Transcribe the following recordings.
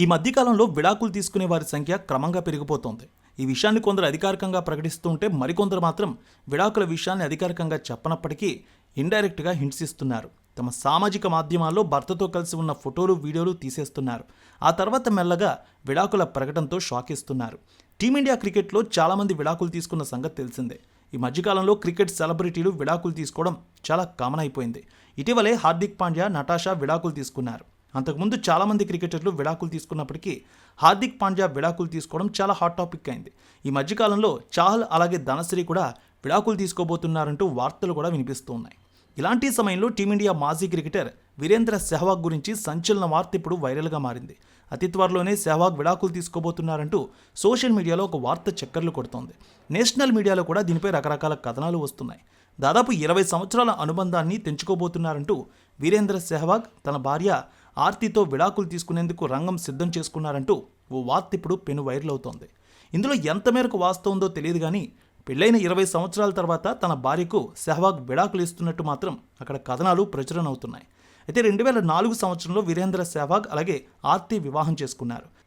ఈ మధ్యకాలంలో విడాకులు తీసుకునే వారి సంఖ్య క్రమంగా పెరిగిపోతోంది. ఈ విషయాన్ని కొందరు అధికారికంగా ప్రకటిస్తూ ఉంటే మరికొందరు మాత్రం విడాకుల విషయాన్ని అధికారికంగా చెప్పనప్పటికీ ఇండైరెక్ట్గా హింట్స్ ఇస్తున్నారు. తమ సామాజిక మాధ్యమాల్లో భర్తతో కలిసి ఉన్న ఫోటోలు వీడియోలు తీసేస్తున్నారు. ఆ తర్వాత మెల్లగా విడాకుల ప్రకటనతో షాక్ ఇస్తున్నారు. టీమిండియా క్రికెట్లో చాలామంది విడాకులు తీసుకున్న సంగతి తెలిసిందే. ఈ మధ్యకాలంలో క్రికెట్ సెలబ్రిటీలు విడాకులు తీసుకోవడం చాలా కామన్ అయిపోయింది. ఇటీవలే హార్దిక్ పాండ్యా నటాషా విడాకులు తీసుకున్నారు. అంతకుముందు చాలామంది క్రికెటర్లు విడాకులు తీసుకున్నప్పటికీ హార్దిక్ పాండ్యా విడాకులు తీసుకోవడం చాలా హాట్ టాపిక్ అయింది. ఈ మధ్యకాలంలో చాహల్ అలాగే ధనశ్రీ కూడా విడాకులు తీసుకోబోతున్నారంటూ వార్తలు కూడా వినిపిస్తూ ఉన్నాయి ఇలాంటి సమయంలో టీమిండియా మాజీ క్రికెటర్ వీరేంద్ర సెహ్వాగ్ గురించి సంచలన వార్త ఇప్పుడు వైరల్గా మారింది. అతి త్వరలోనే సెహ్వాగ్ విడాకులు తీసుకోబోతున్నారంటూ సోషల్ మీడియాలో ఒక వార్త చక్కర్లు కొడుతోంది. నేషనల్ మీడియాలో కూడా దీనిపై రకరకాల కథనాలు వస్తున్నాయి. దాదాపు ఇరవై సంవత్సరాల అనుబంధాన్ని తెంచుకోబోతున్నారంటూ వీరేంద్ర సెహ్వాగ్ తన భార్య ఆర్తితో విడాకులు తీసుకునేందుకు రంగం సిద్ధం చేసుకున్నారంటూ ఓ వార్త ఇప్పుడు పెను వైరల్ అవుతోంది. ఇందులో ఎంత మేరకు వాస్తవందో ఉందో తెలియదు కానీ పెళ్ళైన ఇరవై సంవత్సరాల తర్వాత తన భార్యకు సెహ్వాగ్ విడాకులు ఇస్తున్నట్టు మాత్రం అక్కడ కథనాలు ప్రచురణ అవుతున్నాయి. అయితే రెండు వేల నాలుగు సంవత్సరంలో వీరేంద్ర సెహ్వాగ్ అలాగే ఆర్తి వివాహం చేసుకున్నారు.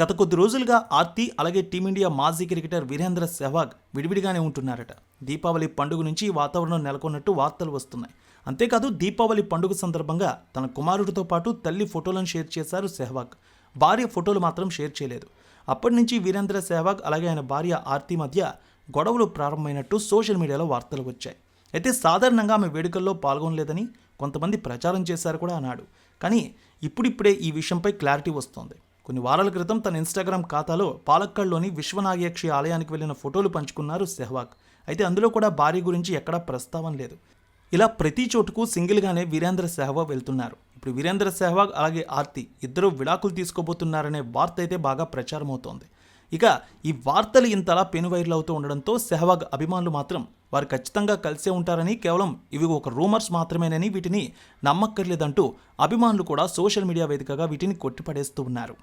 గత కొద్ది రోజులుగా ఆర్తి అలాగే టీమిండియా మాజీ క్రికెటర్ వీరేంద్ర సెహ్వాగ్ విడివిడిగానే ఉంటున్నారట. దీపావళి పండుగ నుంచి ఈ వాతావరణం నెలకొన్నట్టు వార్తలు వస్తున్నాయి. అంతేకాదు దీపావళి పండుగ సందర్భంగా తన కుమారుడితో పాటు తల్లి ఫోటోలను షేర్ చేశారు సెహ్వాగ్. భార్య ఫోటోలు మాత్రం షేర్ చేయలేదు. అప్పటి నుంచి వీరేంద్ర సెహ్వాగ్ అలాగే ఆయన భార్య ఆర్తి మధ్య గొడవలు ప్రారంభమైనట్టు సోషల్ మీడియాలో వార్తలు వచ్చాయి. అయితే సాధారణంగా ఆమె వేడుకల్లో పాల్గొనలేదని కొంతమంది ప్రచారం చేశారు కూడా అన్నాడు. కానీ ఇప్పుడిప్పుడే ఈ విషయంపై క్లారిటీ వస్తోంది. కొన్ని వారాల క్రితం తన ఇన్స్టాగ్రామ్ ఖాతాలో పాలక్కడ్లోని విశ్వనాగేక్షి ఆలయానికి వెళ్ళిన ఫోటోలు పంచుకున్నారు సెహ్వాగ్. అయితే అందులో కూడా భార్య గురించి ఎక్కడా ప్రస్తావన లేదు. ఇలా ప్రతి చోటుకు సింగిల్గానే వీరేంద్ర సెహ్వాగ్ వెళ్తున్నారు. ఇప్పుడు వీరేంద్ర సెహ్వాగ్ అలాగే ఆర్తి ఇద్దరు విడాకులు తీసుకోబోతున్నారనే వార్త అయితే బాగా ప్రచారం అవుతోంది ఇక ఈ వార్తలు ఇంతలా పెను అవుతూ ఉండడంతో సెహ్వాగ్ అభిమానులు మాత్రం వారు ఖచ్చితంగా కలిసే ఉంటారని కేవలం ఇవి ఒక రూమర్స్ మాత్రమేనని వీటిని నమ్మక్కర్లేదంటూ అభిమానులు కూడా సోషల్ మీడియా వేదికగా వీటిని కొట్టిపడేస్తూ ఉన్నారు.